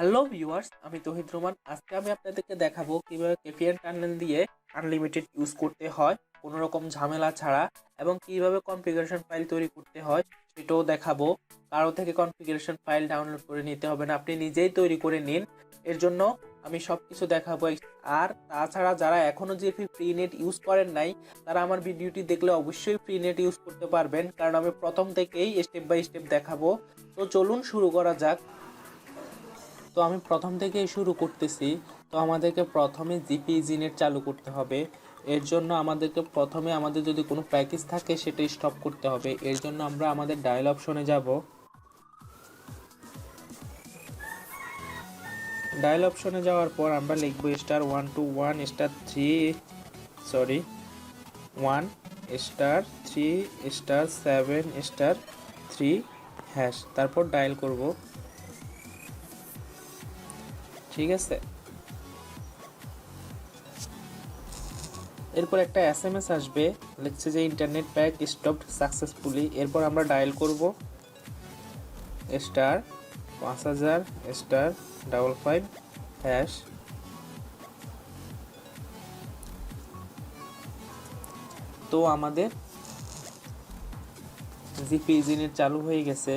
Hello viewers, আমি তহিদ Roman. আজকে আমি আপনাদেরকে দেখাবো কীভাবে কেপিএন টানেল দিয়ে আনলিমিটেড ইউজ করতে হয়, কোনো রকম ঝামেলা ছাড়া, এবং কীভাবে কনফিগারেশন ফাইল তৈরি করতে হয় সেটাও দেখাবো। কারও থেকে কনফিগারেশন ফাইল ডাউনলোড করে নিতে হবে না, আপনি নিজেই তৈরি করে নিন। এর জন্য আমি সব কিছু দেখাবো। আর তাছাড়া যারা এখনও যে ফ্রি নেট ইউজ করেন নাই, তারা আমার ভিডিওটি দেখলে অবশ্যই ফ্রি নেট ইউজ করতে পারবেন। কারণ আমি প্রথম থেকেই স্টেপ বাই স্টেপ দেখাবো। তো চলুন শুরু করা যাক। তো আমি প্রথম থেকেই শুরু করতেছি। তো আমাদেরকে প্রথমে জিপি জিনেট চালু করতে হবে। এর জন্য আমাদেরকে প্রথমে আমাদের যদি কোনো প্যাকেজ থাকে সেটা স্টপ করতে হবে। এর জন্য আমরা আমাদের ডায়াল অপশনে যাব। ডায়াল অপশনে যাওয়ার পর আমরা লিখব star one two one star three sorry one star three star seven star three hash তারপর ডায়াল করব। ঠিক আছে? এরপর একটা এস এম এস আসবে, লিখছে যে ইন্টারনেট প্যাক স্টপড সাকসেসফুলি এরপর আমরা ডায়াল করব। স্টার পাঁচ হাজার স্টার ডাবল ফাইভ হ্যাশ তো আমাদের জিপি ইঞ্জিনের চালু হয়ে গেছে।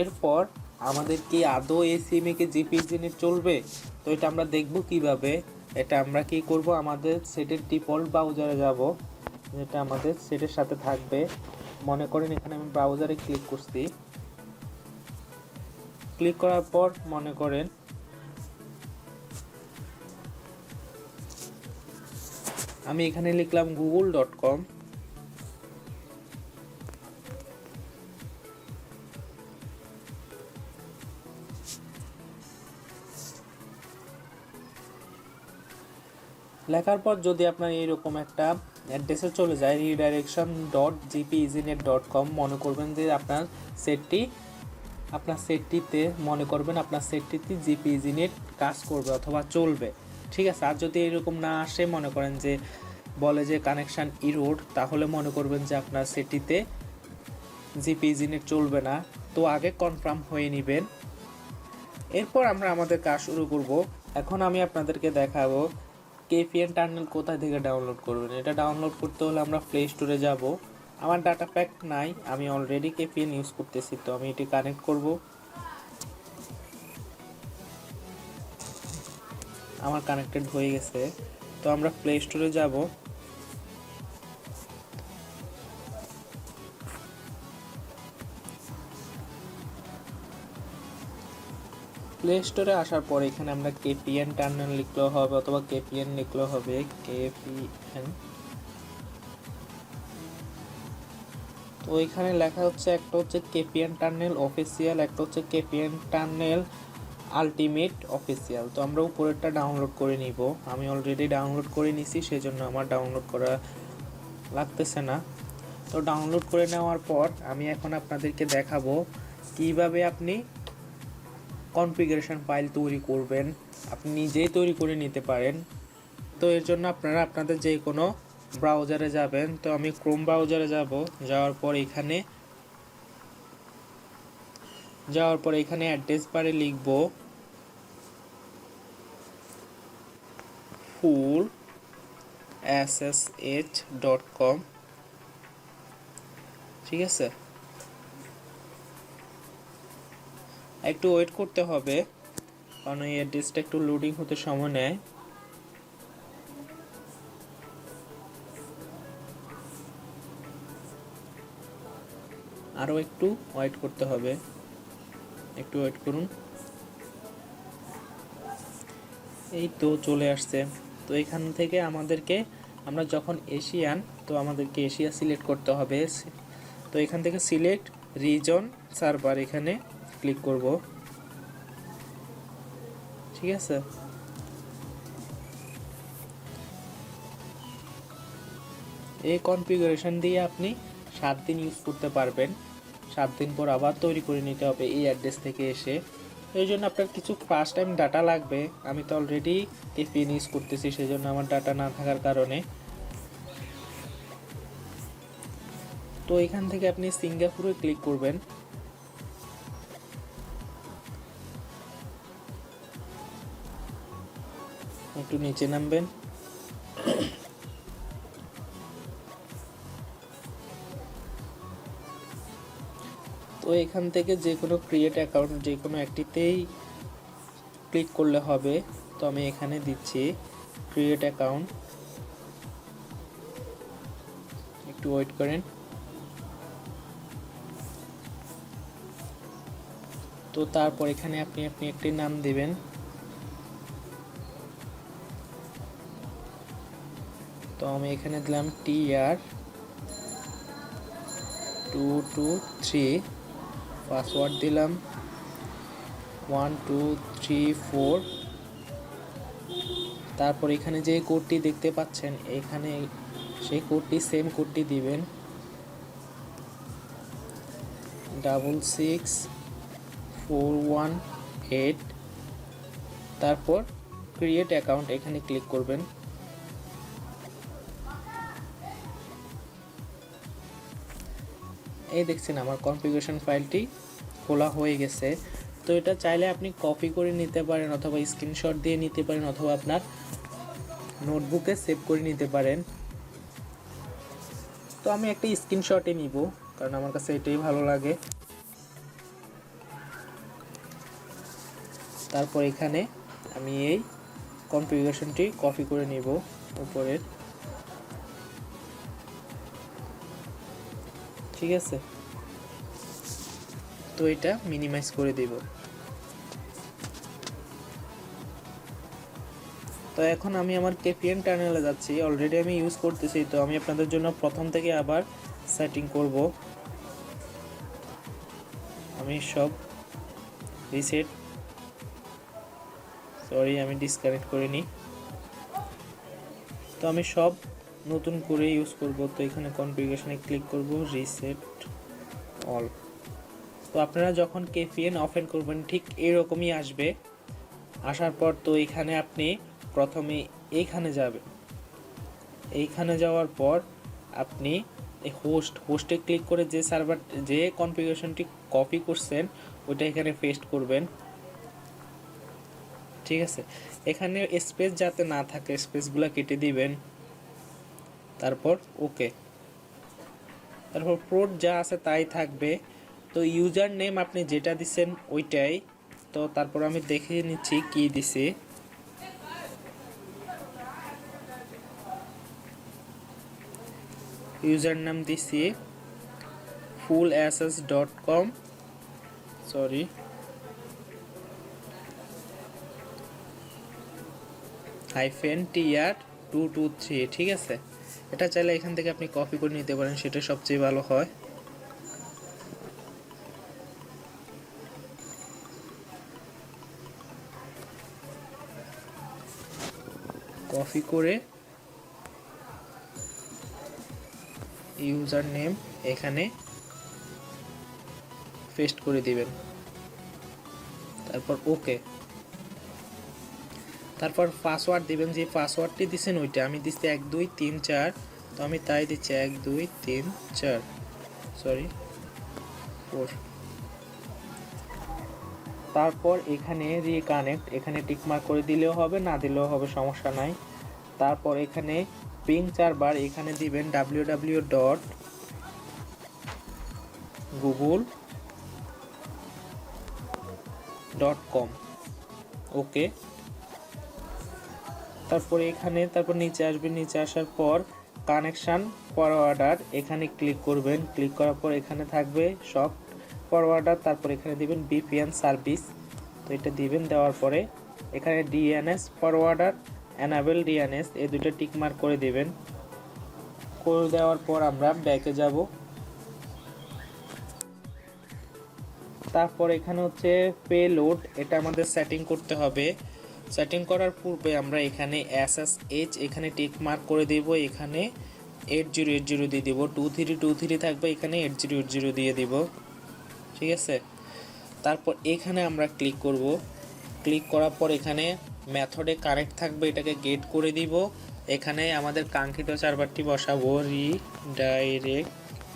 এরপর আমাদের কি আদৌ এই সিমে কি জিপি ইঞ্জিনের চলবে? তো এটা আমরা দেখব কীভাবে। এটা আমরা কি করব? আমাদের সেটের ডিফল্ট ব্রাউজারে যাব। যেটা আমাদের সেটের সাথে থাকবে। মনে করেন এখানে আমি ব্রাউজারে ক্লিক করছি। ক্লিক করার পর মনে করেন আমি এখানে লিখলাম গুগল ডট কম লেখার পর যদি আপনার এইরকম একটা অ্যাড্রেসে চলে যায় redirection dot GP easy net dot com মনে করবেন যে আপনার সেটটি আপনার সেটটিতে মনে করবেন আপনার সেটটিতে জিপি ইজিনেট কাজ করবে অথবা চলবে। ঠিক আছে? আর যদি এরকম না আসে, মনে করেন যে বলে যে কানেকশান ইরোড তাহলে মনে করবেন যে আপনার সেটিতে জিপি ইজিনেট চলবে না। তো আগে কনফার্ম হয়ে নেবেন। এরপর আমরা আমাদের কাজ শুরু করব। এখন আমি আপনাদেরকে দেখাবো কেপিএন টার্নেল কোথায় থেকে ডাউনলোড করবেন? এটা ডাউনলোড করতে হলে আমরা প্লে স্টোরে যাব। আমার ডাটা প্যাক নাই, আমি অলরেডি কেপিএন ইউজ করতেছি, তো আমি এটি কানেক্ট করব। আমার কানেক্টেড হয়ে গেছে। তো আমরা প্লে স্টোরে যাব। প্লে স্টোরে আসার পর এখানে আমরা কেপিএন টার্নেল লিখলেও হবে অথবা কেপিএন লিখলেও হবে কেপিএন তো এখানে লেখা হচ্ছে একটা হচ্ছে কেপিএন টার্নেল অফিসিয়াল, একটা হচ্ছে কেপিএন টার্নেল আলটিমেট অফিসিয়াল। তো আমরা উপরেরটা ডাউনলোড করে নিব। আমি অলরেডি ডাউনলোড করে নিছি, সেজন্য আমার ডাউনলোড করা লাগতেছে না। তো ডাউনলোড করে নেওয়ার পর আমি এখন আপনাদেরকে দেখাবো কীভাবে আপনি কনফিগারেশন ফাইল তৈরি করবেন। আপনি নিজেই তৈরি করে নিতে পারেন। তো এর জন্য আপনারা আপনাদের যে কোনো ব্রাউজারে যাবেন। তো আমি ক্রোম ব্রাউজারে যাব। যাওয়ার পর এখানে যাওয়ার পর এখানে অ্যাড্রেস বারে লিখব। Full S S H dot com ঠিক আছে? একটু ওয়েট করতে হবে। কারণ এই অ্যাড্রেসটা একটু লোডিং হতে সময় নেয়। আরও একটু ওয়েট করতে হবে। একটু ওয়েট করুন। এই তো চলে আসছে। তো এখান থেকে আমাদেরকে, আমরা যখন এশিয়ান তো আমাদেরকে এশিয়া সিলেক্ট করতে হবে। তো এখান থেকে সিলেক্ট রিজন সার্ভার এখানে। ক্লিক করব। ঠিক আছে? এই কনফিগারেশন দিয়ে আপনি সাত দিন ইউজ করতে পারবেন। সাত দিন পর আবার তৈরি করে নিতে হবে এই অ্যাড্রেস থেকে এসে। এই জন্য আপনার কিছু ফার্স্ট টাইম ডাটা লাগবে। আমি তো অলরেডি কেপিএন ইউজ করতেছি সেই জন্য আমার ডাটা না থাকার কারণে। তো এখান থেকে আপনি সিঙ্গাপুরে ক্লিক করবেন। একটু নিচে নামবেন। তো এখান থেকে যে কোনো ক্রিয়েট অ্যাকাউন্ট যে কোনো একটিতেই ক্লিক করলে হবে। তো আমি এখানে দিচ্ছি ক্রিয়েট অ্যাকাউন্ট একটু ওয়েট করেন। তো তারপর এখানে আপনি আপনি একটি নাম দিবেন। তো আমি এখানে দিলাম T R two two three password দিলাম ওয়ান টু থ্রি ফোর তারপর এখানে যে কোডটি দেখতে পাচ্ছেন, এখানে সেই কোডটি সেম কোডটি দিবেন। Double six four one eight তারপর ক্রিয়েট অ্যাকাউন্ট এখানে ক্লিক করবেন। এই দেখছেন আমার কনফিগারেশন ফাইলটি খোলা হয়ে গেছে। তো এটা চাইলে আপনি কপি করে নিতে পারেন অথবা স্ক্রিনশট দিয়ে নিতে পারেন অথবা আপনার নোটবুকে সেভ করে নিতে পারেন। তো আমি একটা স্ক্রিনশটই নিব, কারণ আমার কাছে এটাই ভালো লাগে। তারপর এখানে আমি এই কনফিগারেশনটি কপি করে নিব, উপরের। ঠিক আছে? তো এটা মিনিমাইজ করে দিব। তো এখন আমি আমার কেপিএন টার্নেলে যাচ্ছি। অলরেডি আমি ইউজ করতেছি, তো আমি আপনাদের জন্য প্রথম থেকে আবার সেটিং করব। আমি সব রিসেট সরি আমি ডিসকানেক্ট করে নিই। তো আমি সব নতুন করে ইউজ করব, তো এখানে কনফিগারেশনে ক্লিক করব রিসেট অল তো আপনারা যখন কেপিএন ওপেন করবেন, ঠিক এরকমই আসবে। আসার পর তো এখানে আপনি প্রথমে এইখানে যাবেন। এইখানে যাওয়ার পর আপনি এই হোস্ট হোস্টে ক্লিক করে যে সার্ভার যে কনফিগারেশনটি কপি করছেন ওটা এখানে পেস্ট করবেন। ঠিক আছে? এখানে স্পেস যাতে না থাকে স্পেসগুলো কেটে দিবেন। তারপর ওকে। তারপর প্রোড যা আছে তাই থাকবে। তো ইউজার নেম আপনি যেটা দিচ্ছেন ওইটাই। তো তারপর আমি দেখে নিচ্ছি কি দিছি। ইউজার নাম দিছি full S dot com sorry hyphen TR two two three ঠিক আছে? এটা চাইলে এখান থেকে আপনি কপি করে নিতে পারেন, সেটা সবচেয়ে ভালো হয়। কপি করে ইউজার নেম এখানে পেস্ট করে দিবেন। তারপর ওকে তারপর পাসওয়ার্ড দিবেন, যে পাসওয়ার্ডটি দিচ্ছেন ওইটা। আমি দিচ্ছি এক, দুই, তিন, চার। তো আমি তাই দিচ্ছি এক, দুই, তিন, চার। সরি ফোর তারপর এখানে রিকানেক্ট এখানে টিকমার্ক করে দিলেও হবে, না দিলেও হবে, সমস্যা নাই। তারপর এখানে পিং চারবার এখানে দিবেন W W dot Google dot com okay তারপরে এখানে, তারপর নিচে আসবেন নিচে আসার পর কানেকশান ফরওয়ার্ডার এখানে ক্লিক করবেন। ক্লিক করার পর এখানে থাকবে সব ফরওয়ার্ডার তারপর এখানে দিবেন বিপিএন সার্ভিস তো এটা দিবেন, দেওয়ার পরে এখানে ডিএনএস ফরওয়ার্ডার অ্যানাবেল ডিএনএস এই দুটো টিক মার্ক করে দিবেন। করে দেওয়ার পর আমরা ব্যাকে যাব। তারপর এখানে হচ্ছে পে লোড এটা আমাদের সেটিং করতে হবে। সেটিং করার পূর্বে আমরা এখানে এস এস এইচ এখানে টিক মার্ক করে দেব, এখানে এইট জিরো এইট জিরো দিয়ে দিব টু থ্রি টু থ্রি থাকবে, এখানে এইট জিরো এইট জিরো দিয়ে দিব, ঠিক আছে? তারপর এখানে আমরা ক্লিক করব ক্লিক করার পর এখানে মেথডে কারেক্ট থাকবে, এটাকে গেট করে দিব, এখানে আমাদের কাঙ্ক্ষিত সার্ভারটি বসাবো redirection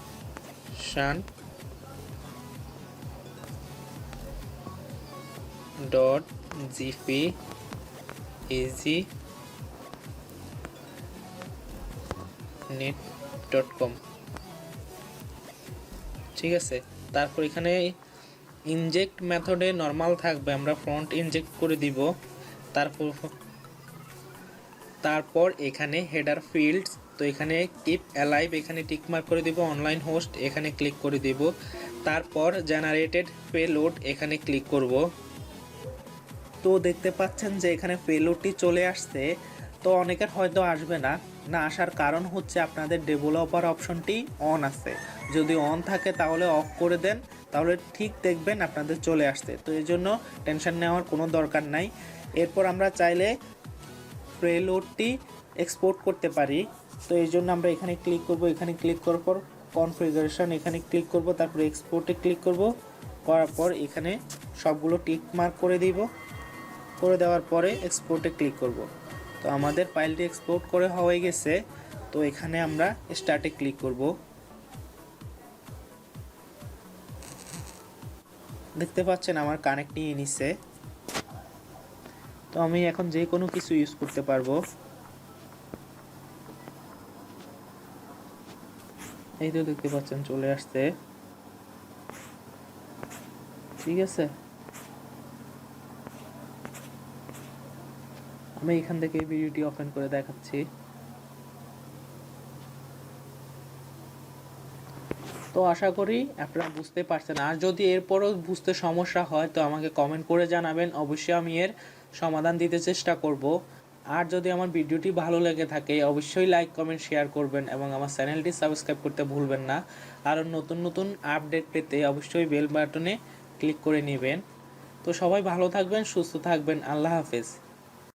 dot GP easy. Net dot com ঠিক আছে, তারপর এখানে ইনজেক্ট মেথডে নর্মাল থাকবে, আমরা ফ্রন্ট ইনজেক্ট করে দিব। তারপর তারপর এখানে হেডার ফিল্ডস তো এখানে কিপ অ্যালাইভ এখানে টিকমার্ক করে দিব অনলাইন হোস্ট এখানে ক্লিক করে দিব। তারপর জেনারেটেড পেলোড এখানে ক্লিক করব। তো দেখতে পাচ্ছেন যে এখানে পেলোডটি চলে আসছে, তো অনেকের হয়তো আসবে না। না আসার কারণ হচ্ছে আপনাদের ডেভেলপার অপশনটি অন আছে। যদি অন থাকে তাহলে অফ করে দেন, তাহলে ঠিক দেখবেন আপনাদের চলে আসছে। তো এই জন্য টেনশন নেওয়ার কোনো দরকার নাই। এরপর আমরা চাইলে প্রেলোডটি এক্সপোর্ট করতে পারি। তো এই জন্য আমরা এখানে ক্লিক করব, এখানে ক্লিক করার পর কনফিগারেশন এখানে ক্লিক করব, তারপর এক্সপোর্টে ক্লিক করব। করার পর এখানে সবগুলো টিক মার্ক করে দিব। করে দেওয়ার পরে এক্সপোর্টে ক্লিক করব। তো আমাদের ফাইলটি এক্সপোর্ট করে হয়ে গেছে। তো এখানে আমরা স্টার্টে ক্লিক করব। দেখতে পাচ্ছেন আমার কানেক্ট নিয়ে নিচ্ছে তো আমি এখন যে কোনো কিছু ইউজ করতে পারব। এই তো দেখতে পাচ্ছেন চলে আসছে। ঠিক আছে? আমি এখান থেকে ভিডিওটি ওপেন করে দেখাচ্ছি। তো আশা করি আপনারা বুঝতে পারছেন। আর যদি এরপরও বুঝতে সমস্যা হয়, তো আমাকে কমেন্ট করে জানাবেন। অবশ্যই আমি এর সমাধান দিতে চেষ্টা করব। আর যদি আমার ভিডিওটি ভালো লেগে থাকে, অবশ্যই লাইক কমেন্ট শেয়ার করবেন এবং আমার চ্যানেলটি সাবস্ক্রাইব করতে ভুলবেন না। আর নতুন নতুন আপডেট পেতে অবশ্যই বেল বাটনে ক্লিক করে নেবেন। তো সবাই ভালো থাকবেন, সুস্থ থাকবেন। আল্লাহ হাফেজ।